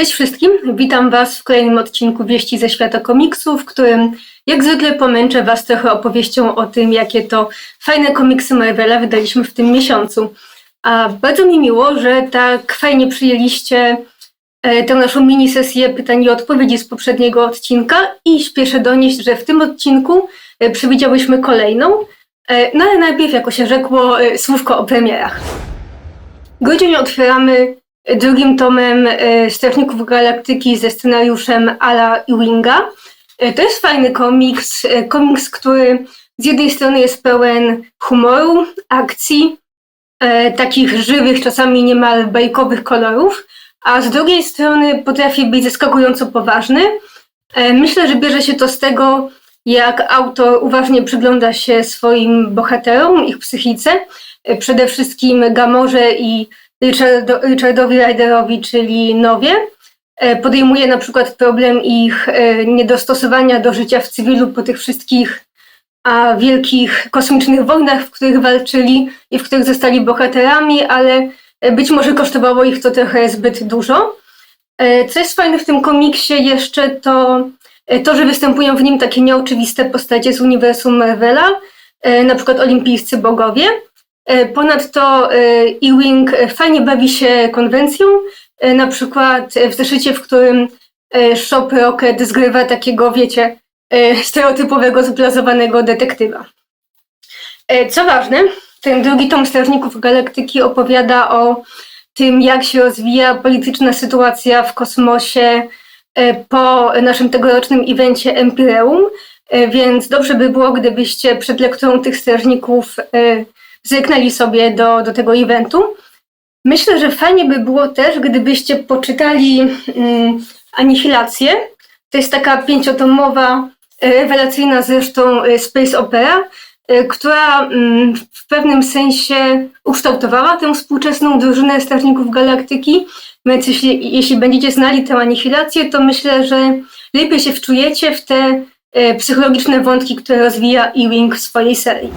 Cześć wszystkim, witam Was w kolejnym odcinku Wieści ze świata komiksu, w którym jak zwykle pomęczę Was trochę opowieścią o tym, jakie to fajne komiksy Marvela wydaliśmy w tym miesiącu. A bardzo mi miło, że tak fajnie przyjęliście e, tę naszą mini sesję pytań i odpowiedzi z poprzedniego odcinka i śpieszę donieść, że w tym odcinku e, przewidziałyśmy kolejną, e, no ale najpierw, jako się rzekło, słówko o premierach. Grudzień otwieramy drugim tomem Strażników Galaktyki ze scenariuszem Ala Ewinga. E, To jest fajny komiks, e, komiks, który z jednej strony jest pełen humoru, akcji, takich żywych, czasami niemal bajkowych kolorów, a z drugiej strony potrafi być zaskakująco poważny. Myślę, że bierze się to z tego, jak autor uważnie przygląda się swoim bohaterom, ich psychice, przede wszystkim Gamorze i Richardowi Ryderowi, czyli Nowie. E, Podejmuje na przykład problem ich e, niedostosowania do życia w cywilu po tych wszystkich a, wielkich kosmicznych wojnach, w których walczyli i w których zostali bohaterami, ale e, być może kosztowało ich to trochę zbyt dużo. Co jest fajne w tym komiksie jeszcze to to, że występują w nim takie nieoczywiste postacie z uniwersum Marvela, na przykład olimpijscy bogowie. E, Ponadto e, Ewing e, fajnie bawi się konwencją, na przykład w zeszycie, w którym Shop Rocket zgrywa takiego, wiecie, stereotypowego, zblazowanego detektywa. Co ważne, ten drugi tom Strażników Galaktyki opowiada o tym, jak się rozwija polityczna sytuacja w kosmosie po naszym tegorocznym evencie Empireum, więc dobrze by było, gdybyście przed lekturą tych strażników zerknęli sobie do, do tego eventu. Myślę, że fajnie by było też, gdybyście poczytali mm, Anihilację. To jest taka pięciotomowa, e, rewelacyjna zresztą e, space opera, e, która mm, w pewnym sensie ukształtowała tę współczesną drużynę Strażników Galaktyki. Więc jeśli, jeśli będziecie znali tę Anihilację, to myślę, że lepiej się wczujecie w te psychologiczne wątki, które rozwija Ewing w swojej serii.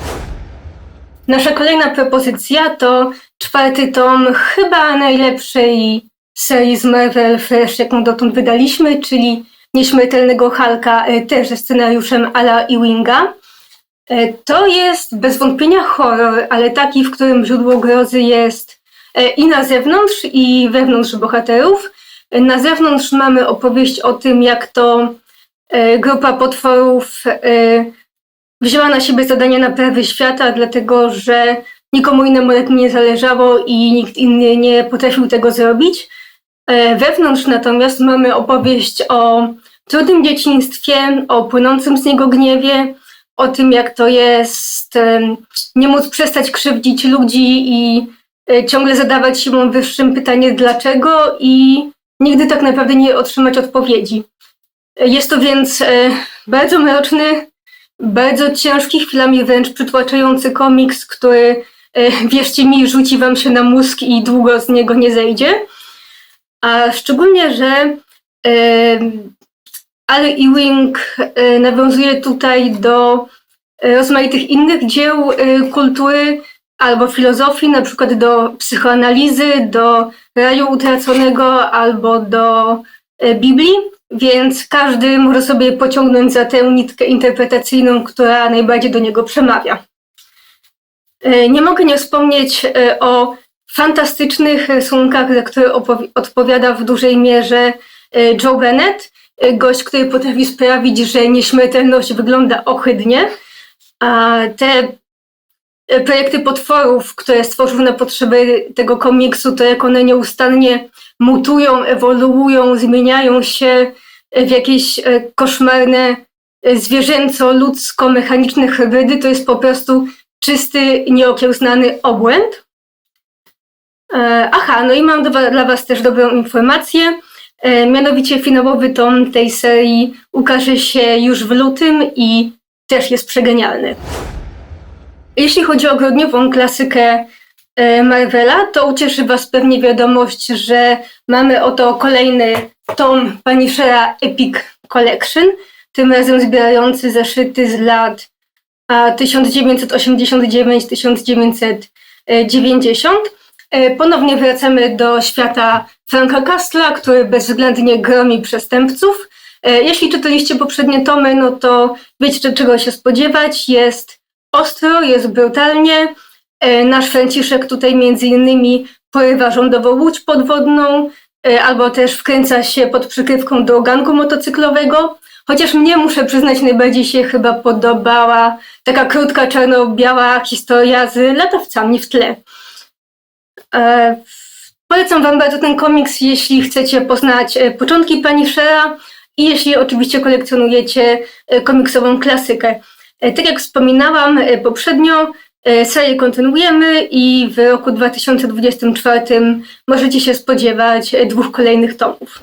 Nasza kolejna propozycja to czwarty tom chyba najlepszej serii z Marvel Fresh, jaką dotąd wydaliśmy, czyli Nieśmiertelnego Hulka, e, też ze scenariuszem Ala Ewinga. E, To jest bez wątpienia horror, ale taki, w którym źródło grozy jest e, i na zewnątrz, i wewnątrz bohaterów. Na zewnątrz mamy opowieść o tym, jak to grupa potworów wzięła na siebie zadanie naprawy świata, dlatego że nikomu innemu na tym nie zależało i nikt inny nie potrafił tego zrobić. E, Wewnątrz natomiast mamy opowieść o trudnym dzieciństwie, o płynącym z niego gniewie, o tym, jak to jest nie móc przestać krzywdzić ludzi i e, ciągle zadawać siłą wyższym pytanie dlaczego i nigdy tak naprawdę nie otrzymać odpowiedzi. E, Jest to więc bardzo mroczny, bardzo ciężki, chwilami wręcz przytłaczający komiks, który, e, wierzcie mi, rzuci wam się na mózg i długo z niego nie zejdzie. A szczególnie, że e, Ale Ewing e, nawiązuje tutaj do rozmaitych innych dzieł kultury albo filozofii, na przykład do psychoanalizy, do raju utraconego albo do Biblii, więc każdy może sobie pociągnąć za tę nitkę interpretacyjną, która najbardziej do niego przemawia. E, Nie mogę nie wspomnieć e, o fantastycznych rysunkach, za które odpowiada w dużej mierze e, Joe Bennett, gość, który potrafi sprawić, że nieśmiertelność wygląda ohydnie, a te projekty potworów, które stworzył na potrzeby tego komiksu, to jak one nieustannie mutują, ewoluują, zmieniają się w jakieś e, koszmarne e, zwierzęco-ludzko-mechaniczne hybrydy, to jest po prostu czysty, nieokiełznany obłęd. E, Aha, no i mam dla Was też dobrą informację. Mianowicie finałowy tom tej serii ukaże się już w lutym i też jest przegenialny. Jeśli chodzi o grudniową klasykę Marvela, to ucieszy Was pewnie wiadomość, że mamy oto kolejny tom Punishera Epic Collection, tym razem zbierający zeszyty z lat a, 1989-1990. E, Ponownie wracamy do świata Franka Castla, który bezwzględnie gromi przestępców. E, Jeśli czytaliście poprzednie tomy, no to wiecie czego się spodziewać. Jest ostro, jest brutalnie. E, Nasz Franciszek tutaj między innymi porywa rządową łódź podwodną, albo też wkręca się pod przykrywką do ganku motocyklowego. Chociaż mnie, muszę przyznać, najbardziej się chyba podobała taka krótka, czarno-biała historia z latawcami w tle. E, Polecam Wam bardzo ten komiks, jeśli chcecie poznać e, początki Punishera i jeśli oczywiście kolekcjonujecie e, komiksową klasykę. E, Tak jak wspominałam e, poprzednio, e, serię kontynuujemy i w roku 2024 możecie się spodziewać e, dwóch kolejnych tomów.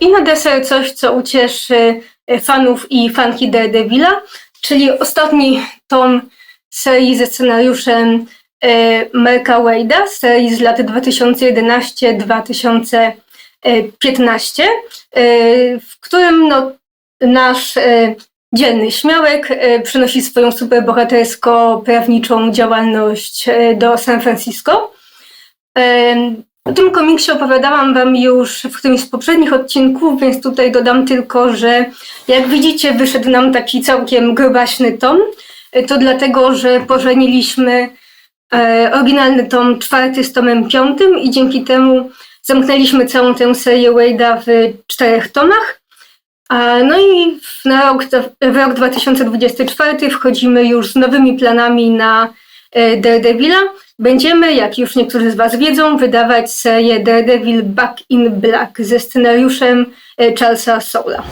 I na deser coś, co ucieszy e, fanów i fanki Daredevila, czyli ostatni tom serii ze scenariuszem e, Marka Wade'a, serii z lat 2011-2015, e, w którym no, nasz e, dzielny śmiałek e, przynosi swoją superbohatersko-prawniczą działalność e, do San Francisco. Em, O tym komiksie opowiadałam Wam już w którymś z poprzednich odcinków, więc tutaj dodam tylko, że jak widzicie, wyszedł nam taki całkiem grubaśny tom. E, To dlatego, że pożeniliśmy e, oryginalny tom czwarty z tomem piątym i dzięki temu zamknęliśmy całą tę serię Wade'a w czterech tomach. No i w, na rok, w rok 2024 wchodzimy już z nowymi planami na e, Daredevila. Będziemy, jak już niektórzy z Was wiedzą, wydawać serię Daredevil Back in Black ze scenariuszem e, Charlesa Soula.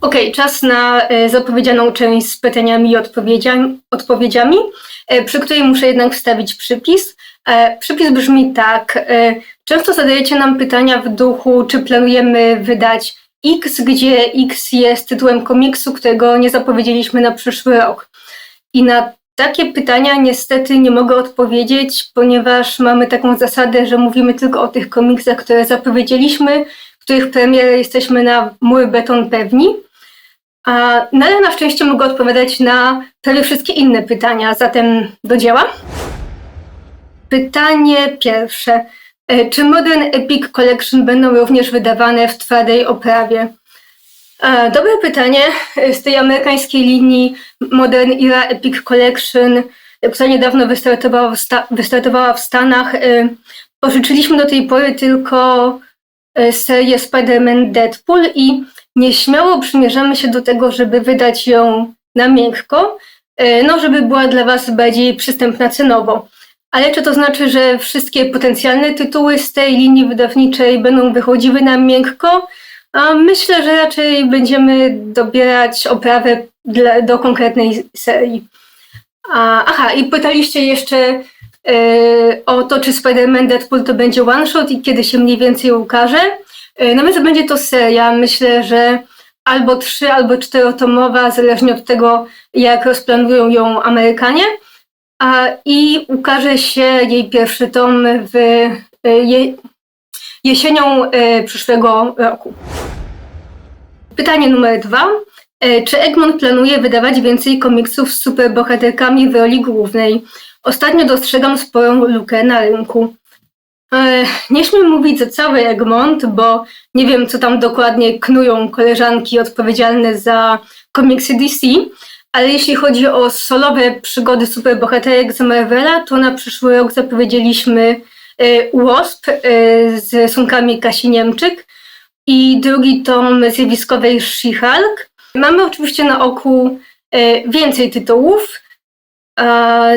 Okej, czas na e, zapowiedzianą część z pytaniami i odpowiedziami, przy której muszę jednak wstawić przypis. Przypis brzmi tak. Często zadajecie nam pytania w duchu, czy planujemy wydać X, gdzie X jest tytułem komiksu, którego nie zapowiedzieliśmy na przyszły rok. I na takie pytania niestety nie mogę odpowiedzieć, ponieważ mamy taką zasadę, że mówimy tylko o tych komiksach, które zapowiedzieliśmy, których premiery jesteśmy na mój beton pewni. A, no ale na szczęście mogę odpowiadać na prawie wszystkie inne pytania, zatem do dzieła. Pytanie pierwsze. E, Czy Modern Epic Collection będą również wydawane w twardej oprawie? E, Dobre pytanie. E, Z tej amerykańskiej linii Modern Era Epic Collection, która niedawno wystartowała w, sta- wystartowała w Stanach, pożyczyliśmy do tej pory tylko serię Spider-Man Deadpool i nieśmiało przymierzamy się do tego, żeby wydać ją na miękko, no żeby była dla Was bardziej przystępna cenowo. Ale czy to znaczy, że wszystkie potencjalne tytuły z tej linii wydawniczej będą wychodziły na miękko? A myślę, że raczej będziemy dobierać oprawę dla, do konkretnej serii. A, aha, i pytaliście jeszcze e, o to, czy Spider-Man Deadpool to będzie one shot i kiedy się mniej więcej ukaże. E, no więc będzie to seria. Myślę, że albo trzy, albo czterotomowa, zależnie od tego, jak rozplanują ją Amerykanie. I ukaże się jej pierwszy tom w e, je, jesienią e, przyszłego roku. Pytanie numer dwa. E, Czy Egmont planuje wydawać więcej komiksów z superbohaterkami w roli głównej? Ostatnio dostrzegam sporą lukę na rynku. Nie śmiem mówić za cały Egmont, bo nie wiem, co tam dokładnie knują koleżanki odpowiedzialne za komiksy DC, ale jeśli chodzi o solowe przygody superbohaterek z Marvela, to na przyszły rok zapowiedzieliśmy e, Wasp e, z rysunkami Kasi Niemczyk i drugi tom zjawiskowej She-Hulk. Mamy oczywiście na oku e, więcej tytułów.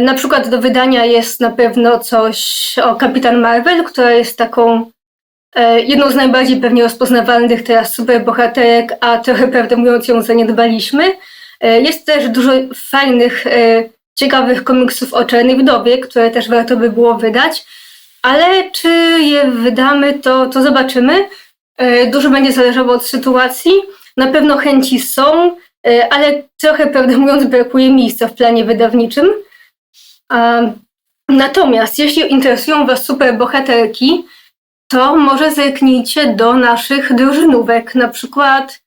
Na przykład do wydania jest na pewno coś o Kapitan Marvel, która jest taką jedną z najbardziej pewnie rozpoznawalnych teraz superbohaterek, a trochę prawdę mówiąc ją zaniedbaliśmy. E, Jest też dużo fajnych, e, ciekawych komiksów o Czarnej Wdowie, które też warto by było wydać, ale czy je wydamy, to, to zobaczymy. E, Dużo będzie zależało od sytuacji. Na pewno chęci są, ale trochę, prawdę mówiąc, brakuje miejsca w planie wydawniczym. Natomiast jeśli interesują Was superbohaterki, to może zerknijcie do naszych drużynówek. Na przykład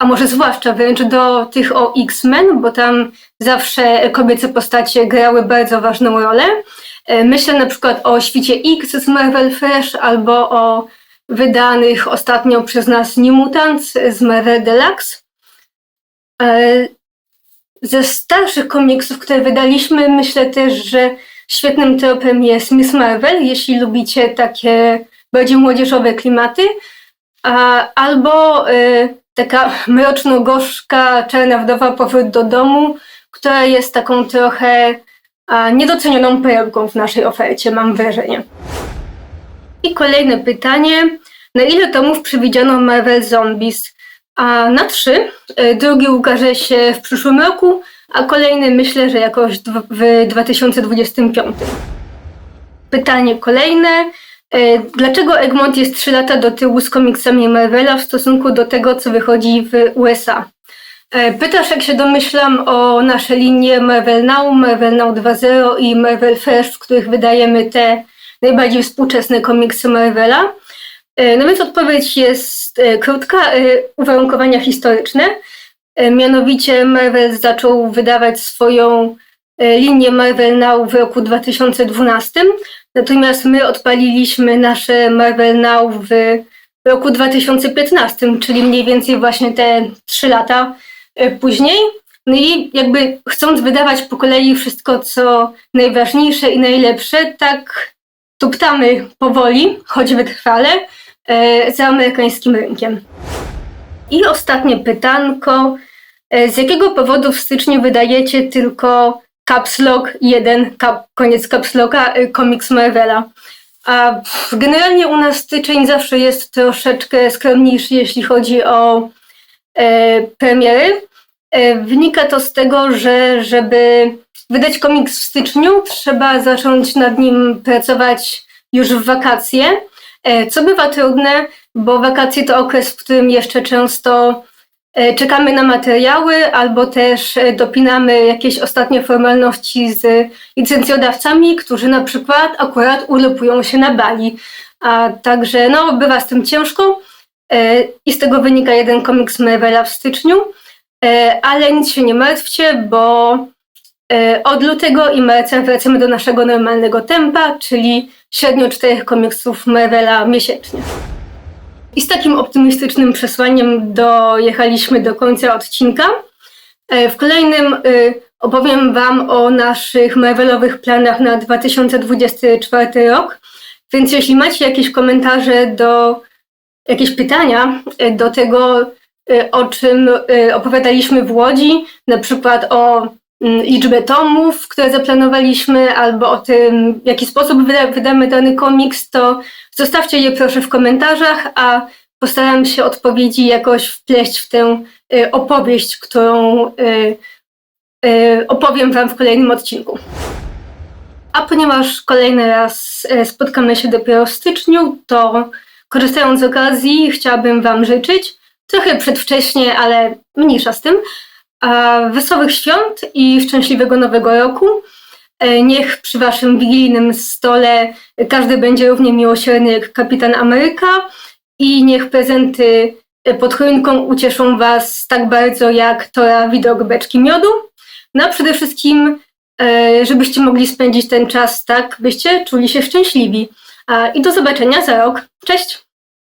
a może zwłaszcza wręcz do tych o X-Men, bo tam zawsze kobiece postacie grały bardzo ważną rolę. E, Myślę na przykład o Świcie X z Marvel Fresh albo o wydanych ostatnio przez nas New Mutants z Marvel Deluxe. E, Ze starszych komiksów, które wydaliśmy, myślę też, że świetnym tropem jest Miss Marvel, jeśli lubicie takie bardziej młodzieżowe klimaty, albo y, taka mroczno-gorzka czarna wdowa powrót do domu, która jest taką trochę a, niedocenioną perełką w naszej ofercie, mam wrażenie. I kolejne pytanie. Na ile tomów przewidziano Marvel Zombies? A na trzy. Y, Drugi ukaże się w przyszłym roku, a kolejny myślę, że jakoś w 2025. Pytanie kolejne. E, Dlaczego Egmont jest 3 lata do tyłu z komiksami Marvela w stosunku do tego, co wychodzi w USA? E, Pytasz, jak się domyślam, o nasze linie Marvel Now, Marvel Now 2.0 i Marvel Fresh, w których wydajemy te najbardziej współczesne komiksy Marvela. E, No więc odpowiedź jest krótka. Uwarunkowania historyczne. Mianowicie Marvel zaczął wydawać swoją linię Marvel Now w roku 2012, natomiast my odpaliliśmy nasze Marvel Now w roku 2015, czyli mniej więcej właśnie te trzy lata e, później. No i jakby chcąc wydawać po kolei wszystko, co najważniejsze i najlepsze, tak tuptamy powoli, choć wytrwale, e, za amerykańskim rynkiem. I ostatnie pytanko. E, Z jakiego powodu w styczniu wydajecie tylko Caps Lock 1, kap, koniec Caps Locka, y, komiks Marvela? A generalnie u nas styczeń zawsze jest troszeczkę skromniejszy, jeśli chodzi o e, premiery. E, wynika to z tego, że żeby wydać komiks w styczniu, trzeba zacząć nad nim pracować już w wakacje, e, co bywa trudne, bo wakacje to okres, w którym jeszcze często czekamy na materiały albo też e, dopinamy jakieś ostatnie formalności z licencjodawcami, którzy na przykład akurat urlopują się na Bali. A także no, bywa z tym ciężko e, i z tego wynika jeden komiks Marvela w styczniu, E, ale nic się nie martwcie, bo e, od lutego i marca wracamy do naszego normalnego tempa, czyli średnio czterech komiksów Marvela miesięcznie. I z takim optymistycznym przesłaniem dojechaliśmy do końca odcinka. E, W kolejnym y, opowiem Wam o naszych Marvelowych planach na 2024 rok. Więc jeśli macie jakieś komentarze do, jakieś pytania y, do tego, y, o czym opowiadaliśmy w Łodzi, na przykład o liczbę tomów, które zaplanowaliśmy, albo o tym, w jaki sposób wyda, wydamy dany komiks, to zostawcie je proszę w komentarzach, a postaram się odpowiedzi jakoś wpleść w tę y, opowieść, którą y, y, opowiem Wam w kolejnym odcinku. A ponieważ kolejny raz y, spotkamy się dopiero w styczniu, to korzystając z okazji, chciałabym Wam życzyć, trochę przedwcześnie, ale mniejsza z tym, wesołych świąt i szczęśliwego nowego roku. E, Niech przy Waszym wigilijnym stole każdy będzie równie miłosierny jak Kapitan Ameryka i niech prezenty e, pod choinką ucieszą Was tak bardzo jak Tora widok beczki miodu. No a przede wszystkim, e, żebyście mogli spędzić ten czas tak, byście czuli się szczęśliwi. I do zobaczenia za rok. Cześć!